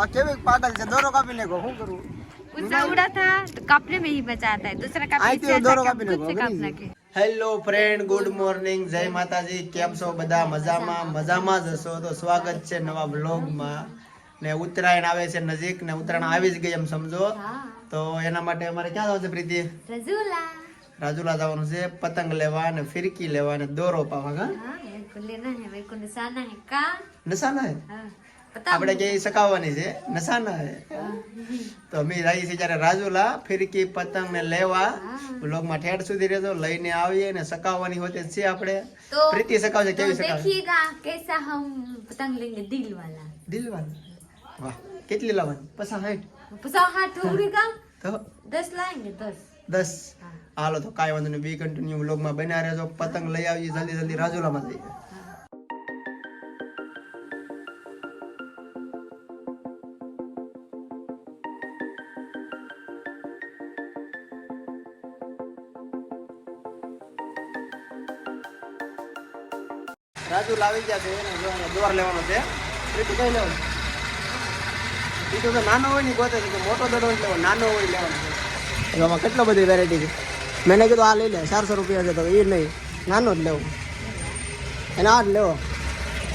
આ કેવી પાટલ છે? દોરો કાપી નાખો શું કરું? ઉસા ઉડા થા તો કાપને મે હી બચા હે. દૂસરા કાપ આઈ દોરો કાપી નાખો હેલો ફ્રેન્ડ ગુડ મોર્નિંગ જય માતાજી કેમ છો બધા? મજામાં? મજામાં જ હશો? તો સ્વાગત છે નવા વ્લોગમાં ને ઉત્તરાયણ આવે છે નજીક ને ઉત્તરાયણ આવી જ ગઈ એમ સમજો. તો એના માટે અમારે ક્યાં જવાનું છે પ્રીતિ? રાજુલા. રાજુલા જવાનું છે પતંગ લેવા ને ફિરકી લેવા ને દોરો પાવા હા. को लेना है मेरे को निशाना है का નસાના હે हाँ, पता આપણે કે સકાવવાની છે નસાના હે તો અમે રહી છે જ્યારે રાજુલા ફિરકી પતંગ ને લેવા બ્લોગમાં ઠેઠ સુધી રહેજો લઈને આવીએ ને સકાવવાની હોતે છે આપણે तो પ્રીતિ સકાવશે तो કેવી સકાવશે देखिएगा कैसा हम पतंग लेंगे दिल वाला દિલવાન વાહ કેટલી લાવવાની પચાસ સાઠ पचास हाथ उड़ेगा તો दस लाएंगे दस દસ हाँ હાલો તો કાંઈ વાંધો નહીં બી કન્ટિન્યુ વ્લોગમાં બન્યા રહેજો પતંગ લઈ આવીએ જલ્દી જલ્દી રાજુલામાં જઈએ રાજુ લાવી ગયા છે એને દોર લેવાનો છે. પ્રીતિ કઈ લેવાનું? બીજું તો નાનો હોય ને ગોતે છે કે મોટો દડો લેવો નાનો હોય લેવાનો છે. એમાં કેટલો બધી વેરાયટી છે? મેં કીધું આ લઈ લે ચારસો રૂપિયા છે તો એ નહીં નાનો જ લેવો. એને આ જ લેવો.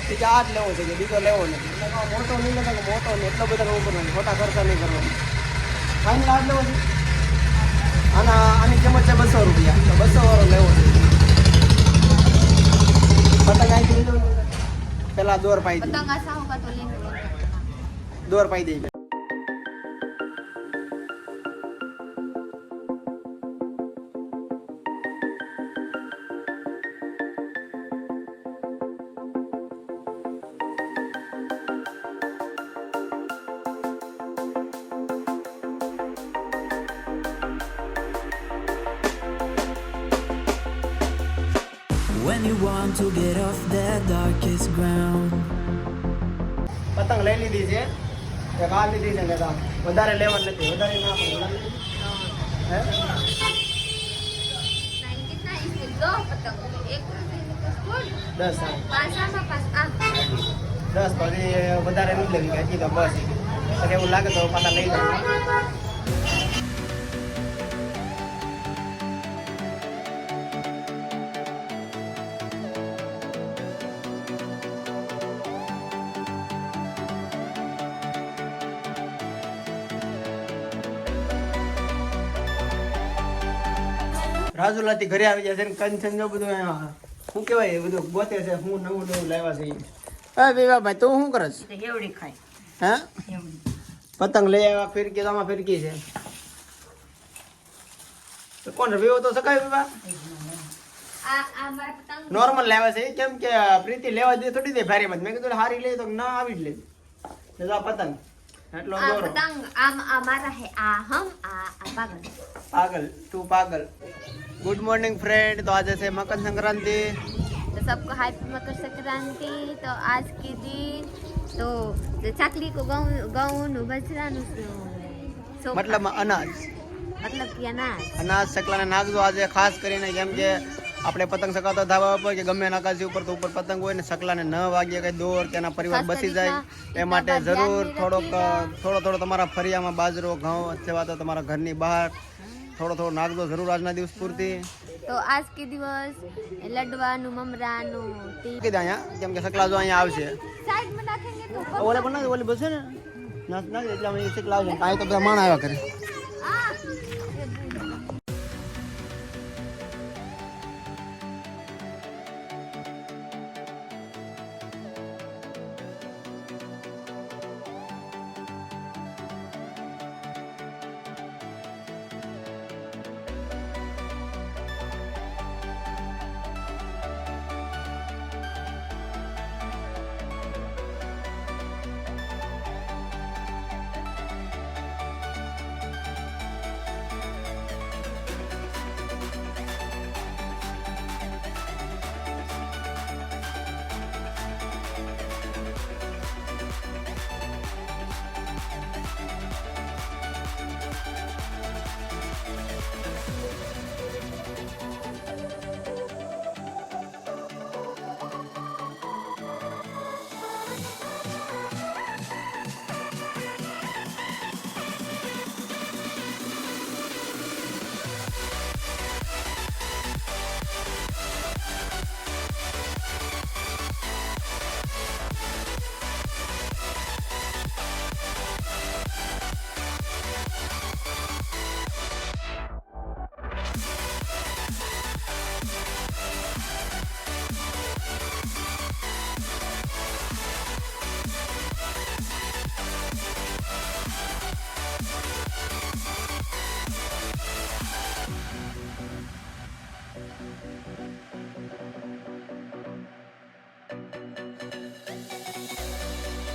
બીજા આ જ લેવો છે કે બીજો લેવો નથી. મોટો નહીં લેતા કે મોટો નહીં એટલો બધા ઉપર નથી ખોટા ખર્ચા નહીં કરવાનો. ફાઇનલ આ જ લેવો છે. આના આની કિંમત છે બસો રૂપિયા. તો બસો વાળો લેવો છે. પતંગ આવી પેલા દોર પાઈ દે. દોર પાઈ દે when you want to get off the darkest ground પતંગ લઈ લીધી છે એક આ લીધી છે દાદા વધારે લેવાની નથી વધારે ના પડે દસ પછી વધારે નથી લેવી હજી તો બસ એવું લાગે તો પાછા લઈ લઉં રાજુલાથી ઘરે આવી જાય છે ને કંચન જો બધું શું કહેવાય એ બધું ગોતે છે હું નવું નવું લાવ્યા છે. વિવા ભાઈ તું શું કરે છે? ખાય. હા? પતંગ લઈ આવ્યા ફિરકી તો ફિરકી છે. કોણ વિવો તો સકાય વિવા? નોર્મલ લેવા છે. કેમ કે પ્રીતિ લેવા દે થોડી દે ભારે મેં કીધું હારી લે તો ના આવી જ લે. પતંગ. पागल तू पागल गुड मॉर्निंग फ्रेंड तो आज ऐसे मकर संक्रांति। तो सबको हैप्पी मकर संक्रांति। तो आज के दिन तो चकली को गहू बजरा मतलब अनाज। मतलब अनाज। अनाज सकला नाग जो आज खास करी ने जम के આપણે પતંગ સકાતા ધાબા ઉપર કે ગમે નાકાશી ઉપર તો ઉપર પતંગ હોય ને સકલાને ન વાગે કઈ દોર તેના પરિવાર બસી જાય એ માટે જરૂર થોડોક થોડો થોડો તમારા ફરિયામાં બાજરો ઘઉં અથવા તો તમારા ઘરની બહાર થોડો થોડો નાખજો જરૂર આજના દિવસ પૂરતી. તો આજ કે દિવસ લડવાનું મમરાનું કીધા અહીંયા કેમ કે સકલા જો અહીંયા આવશે. સાઈડમાં નાખેંગે તો ઓલે પણ ના ઓલી બસે ને નાખ નાખ એટલે અમે સકલા આવશે. કાંઈ તો બધા માણ આવ્યા કરે.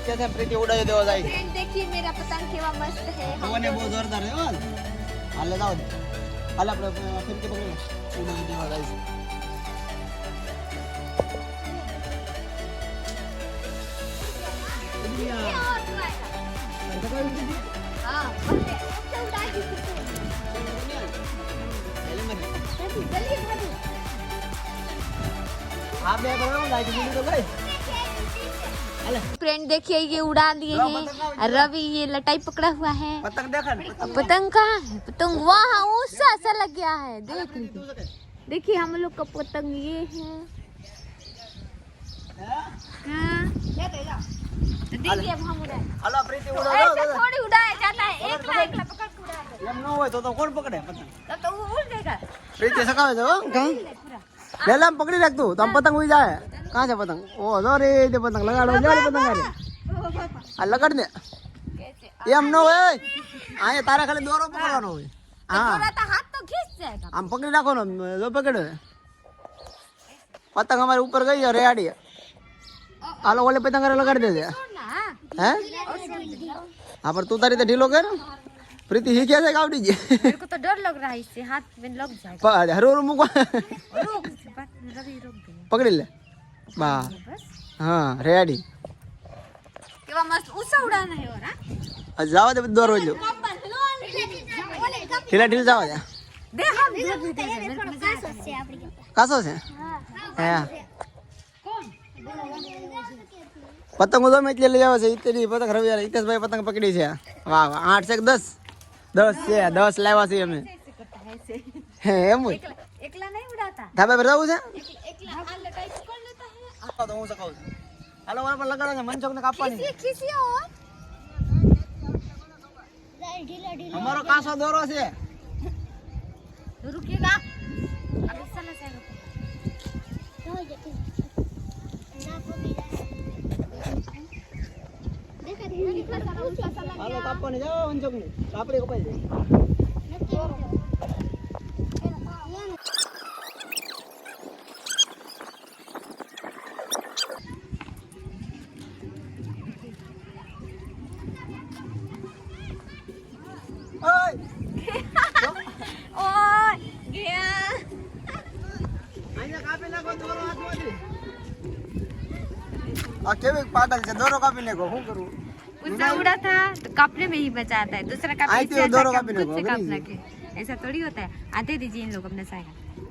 કે છે પ્રીતિ ઉડાવી દેવા જાય फ्रेंड देखिए मेरा पतंग केवा मस्त है हम મને બહુ लोग- જોરદાર છે હો હાલે જાવ દે હાલે આપણે ફિરકી પકડી ઉડાવી દેવા જાય છે और उड़ाएगा। हाँ, बस है। अच्छा उड़ाएगी। जल्दी भागो। આ બે બરાબર લાઈટ બીજું તો ભાઈ હાલે फ्रेंड देखिए ये उड़ा दिए हैं। रवि ये लटाई पकड़ा हुआ है। पतंग देखा पतंग। है पतंग। वहाँ ऊँचा सा लग गया है। देख। लीजिए देखिए हम लोग का पतंग ये है। हाँ।, हाँ। तो, तो, तो थोड़ी उड़ाया जाता है। पकड़ के उड़ाया तो तो पकड़े? पतंग। तो, तो उड़ प्रीति जाओ हाँ। पकड़ी रख दो तो हम हाँ। पतंग उड़ जाए। કાં છે પતંગ ઓ જો તે પતંગ લગાડો જાડે પતંગ અરે આ લગાડ ને એમ નો હોય આયા તારા ખાલી દોરો પકડવાનો હોય હા હાથ તો ખીચ જાય આમ પકડી રાખવાનો જો પકડે પતંગ અમારે ઉપર ગઈ છે રેડી હાલો ઓલે પતંગ અરે લગાડી દેજે હે હા પણ તું તારી તો ઢીલો કર પ્રીતિ હી કે છે ગાવડી જે મેરે તો ડર લગ રહા છે હાથ મેં લગ જાય પર હરો હરો મુકો પકડી લે बा. हाँ रेडी पतंग उधर मैच ले जाओ इतनी पतंग खराब यार इतने भाई पतंग पकड़ी से वाह वाह आठ से दस. दस से दस ले वासी हमें है मुझे एकला नहीं उड़ाता था भाई बताओ उसे સકાવ તો હું સકાવ છું? હાલો બરાબર લગાડો ને મનસોખ ને કાપવાની અમારો કાસો દોરો છે. રૂકેગા હાલો કાપવાની. જાઓ મનસોખ ને કાપડી કપાઈ જાય. આ કેવી પાગલ છે દોરો કાપી નાખો શું કરું ऊंचा उड़ा था तो कापने में ही बचा आता है दूसरा का आई पीछे तो आता दोनों है, कापने खुद से को, काप बनी लगे ऐसा थोड़ी होता है आते दीजिए इन लोग अपना साइड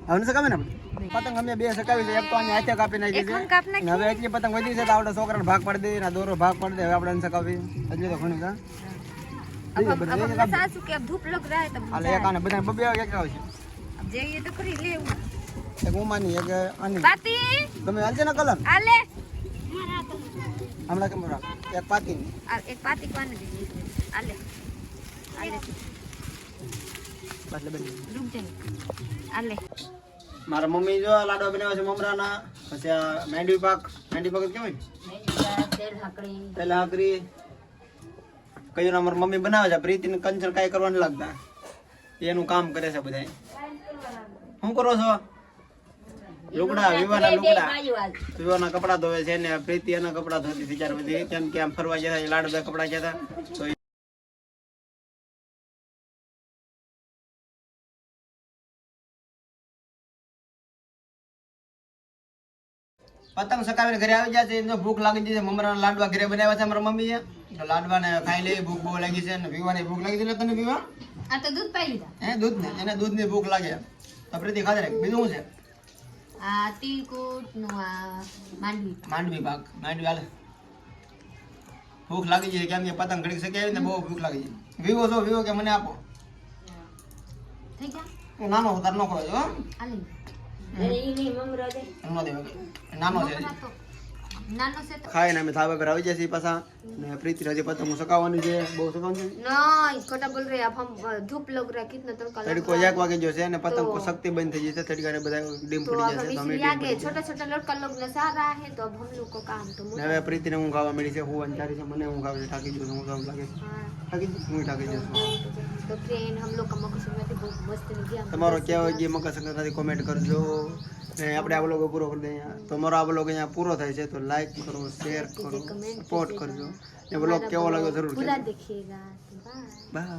હવે સકાવે ને આપણે? પતંગ અમે બે સકાવી છે એક તો અહીંયા હાથે કાપી નાખી એક છે હમ કાપ અને હવે એટલી પતંગ વધી છે તો આપણે છોકરાને ભાગ પાડી દઈએ ને આ દોરો ભાગ પાડી દે હવે આપણે એને સકાવી હજી તો ઘણું છે अब हम अब हम बचा चुके अब धूप लग रहा है तब હાલે એક આને બધા બબે એક આવશે अब जाइए तो खरी ले એક ઉમાની એક આની बाती તમે હાલશે ને કલર आले હમણાં કેમ રાખ એક પાતીની आ, एक बाती को आने दीजिए इसमें। आले आले એટલે બની रुक जाइए आले મારા મમ્મી જો આ લાડવા બનાવે છે મમરાના પછી આ મેંડવી પાક મેંડવી પાક જ કહેવાય ને પેલા આકરી કયું ના મારી મમ્મી બનાવે છે પ્રીતિ ને કંચન કાંઈ કરવા નથી લાગતા એનું કામ કરે છે બધા શું કરો છો લુગડા વિવાના લુગડા. વિવાના કપડા ધોવે છે ને પ્રીતિ એના કપડા ધોતી હતી બધી. કેમ કે ફરવા જતા લાડુ કપડા જતા તો પતંગ સકાવીને ઘરે આવી જાય છે. એમને ભૂખ લાગી જશે મમરાના લાડવા ઘરે બનાવ્યા છે મારા મમ્મીએ. તો લાડવા ને ખાઈ લે ભૂખ બહુ લાગી છે અને પીવાની ભૂખ લાગી છે તને પીવા આ તો દૂધ પાઈ લીધા. હે દૂધ ને એને દૂધની ભૂખ લાગે. તો પ્રીતિ ખાધે બીજું શું છે? ભૂખ લાગી છે કેમ કે પતંગ ઘડી શકે ને બહુ ભૂખ લાગી જાય. વિવો જો વિવો કે મને આપો. હું નાનો તાર નો ખોયો આલી નાનો છે ખાય ને અમે ધાબા પર આવી જઈએ પાછા ને પ્રીતિ હજી પતંગ સકાવવાની છે બહુ સકાવવાની છે ના ખોટા બોલ રહ્યા હમ ધૂપ લગ રહ્યા કિતના તડકા તડકો એક વાગે જોશે અને પતંગ કો શક્તિ બંધ થઈ જશે તડકા ને બધા ડીમ પડી જશે તો અમે લાગે છોટા છોટા લડકા લોગ ને સારા હે તો હમ લોગ કો કામ તો હવે પ્રીતિ ને હું ગાવા મળી છે હું અંધારી છે મને હું ગાવા ઠાકી જોઉં હું ગાવા લાગે ઠાકી હું ઠાકી જશું તો ફ્રેન્ડ હમ લોગ કા મકર સંક્રાંતિ બહુ મસ્ત નીકળી તમારો કેવો જે મકર સંક્રાંતિ કોમેન્ટ કરજો ને આપણે આ બ્લોગ પૂરો કરી દઈએ તમારો આ બ્લોગ અહીંયા પૂરો થાય છે તો લાઈક કરો શેર કરો સપોર્ટ કરજો. એ બ્લોગ કેવો લાગ્યો જરૂર બાય